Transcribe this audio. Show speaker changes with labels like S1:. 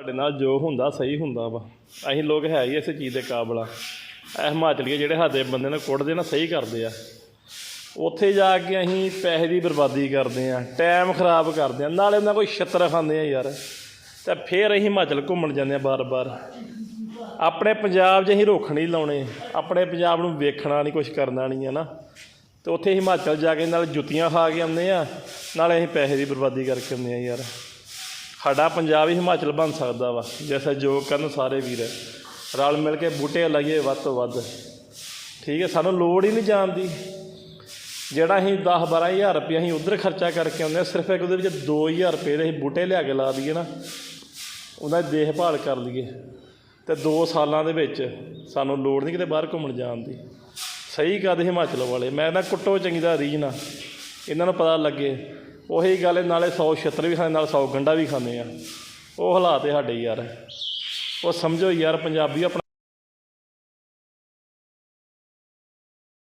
S1: ਸਾਡੇ ਨਾਲ ਜੋ ਹੁੰਦਾ ਸਹੀ ਹੁੰਦਾ ਵਾ। ਅਸੀਂ ਲੋਕ ਹੈ ਹੀ ਇਸੇ ਚੀਜ਼ ਦੇ ਕਾਬਲ ਆ। ਇਹ ਹਿਮਾਚਲੀਏ ਜਿਹੜੇ ਸਾਡੇ ਬੰਦੇ ਨੇ ਕੁੱਟਦੇ ਨਾ ਸਹੀ ਕਰਦੇ ਆ। ਉੱਥੇ ਜਾ ਕੇ ਅਸੀਂ ਪੈਸੇ ਦੀ ਬਰਬਾਦੀ ਕਰਦੇ ਆ, ਟਾਈਮ ਖਰਾਬ ਕਰਦੇ ਆ, ਨਾਲੇ ਉਹਨਾਂ ਕੋਈ ਛਿੱਤਰ ਖਾਂਦੇ ਆ ਯਾਰ। ਤੇ ਫਿਰ ਅਸੀਂ ਹਿਮਾਚਲ ਘੁੰਮਣ ਜਾਂਦੇ ਆ ਬਾਰ-ਬਾਰ। ਆਪਣੇ ਪੰਜਾਬ 'ਚ ਅਸੀਂ ਰੁੱਖ ਨਹੀਂ ਲਾਉਣੇ, ਆਪਣੇ ਪੰਜਾਬ ਨੂੰ ਵੇਖਣਾ ਨਹੀਂ ਕੁਝ ਕਰਨਾ ਨਹੀਂ ਹੈ ਨਾ। ਤੇ ਉੱਥੇ ਹਿਮਾਚਲ ਜਾ ਕੇ ਨਾਲ ਜੁੱਤੀਆਂ ਖਾ ਕੇ ਆਉਂਦੇ ਆ, ਨਾਲੇ ਅਸੀਂ ਪੈਸੇ ਦੀ ਬਰਬਾਦੀ ਕਰਕੇ ਆਉਂਦੇ ਆ ਯਾਰ। ਸਾਡਾ ਪੰਜਾਬ ਹੀ ਹਿਮਾਚਲ ਬਣ ਸਕਦਾ ਵਾ, ਜੈਸਾ ਜੋ ਕਰਨ ਸਾਰੇ ਵੀਰ। ਰਲ ਮਿਲ ਕੇ ਬੂਟੇ ਲਾਈਏ ਵੱਧ ਤੋਂ ਵੱਧ। ਠੀਕ ਹੈ, ਸਾਨੂੰ ਲੋੜ ਹੀ ਨਹੀਂ ਜਾਣ ਦੀ। ਜਿਹੜਾ ਅਸੀਂ 10 12000 ਰੁਪਏ ਅਸੀਂ ਉਧਰ ਖਰਚਾ ਕਰਕੇ ਆਉਂਦੇ ਹਾਂ, ਸਿਰਫ ਇੱਕ ਉਹਦੇ ਵਿੱਚ 2000 ਰੁਪਏ ਦੇ ਅਸੀਂ ਬੂਟੇ ਲਿਆ ਕੇ ਲਾ ਦਈਏ ਨਾ ਉਹਨਾਂ ਦੀ ਦੇਖਭਾਲ ਕਰ ਲਈਏ। ਤੇ 2 ਸਾਲਾਂ ਦੇ ਵਿੱਚ ਸਾਨੂੰ ਲੋੜ ਨਹੀਂ ਕਿਤੇ ਬਾਹਰ ਘੁੰਮਣ ਜਾਣ ਦੀ। ਸਹੀ ਕਰਦੇ ਹਿਮਾਚਲ ਵਾਲੇ? ਮੈਂ ਨਾ ਕੁੱਟੋ ਚੰਗੀ ਦਾ ਰੀਝ ਨਾ ਇਹਨਾਂ ਨੂੰ ਪਤਾ ਲੱਗੇ। ਉਹੀ ਗੱਲ ਹੈ, ਨਾਲੇ 100 ਛਿੱਤਰ ਵੀ ਖਾਂਦੇ ਨਾਲ 100 ਗੰਡਾ ਵੀ ਖਾਂਦੇ ਆ। ਉਹ ਹਾਲਾਤ ਹੈ ਸਾਡੇ ਯਾਰ। ਉਹ ਸਮਝੋ ਯਾਰ ਪੰਜਾਬੀ ਆਪਣਾ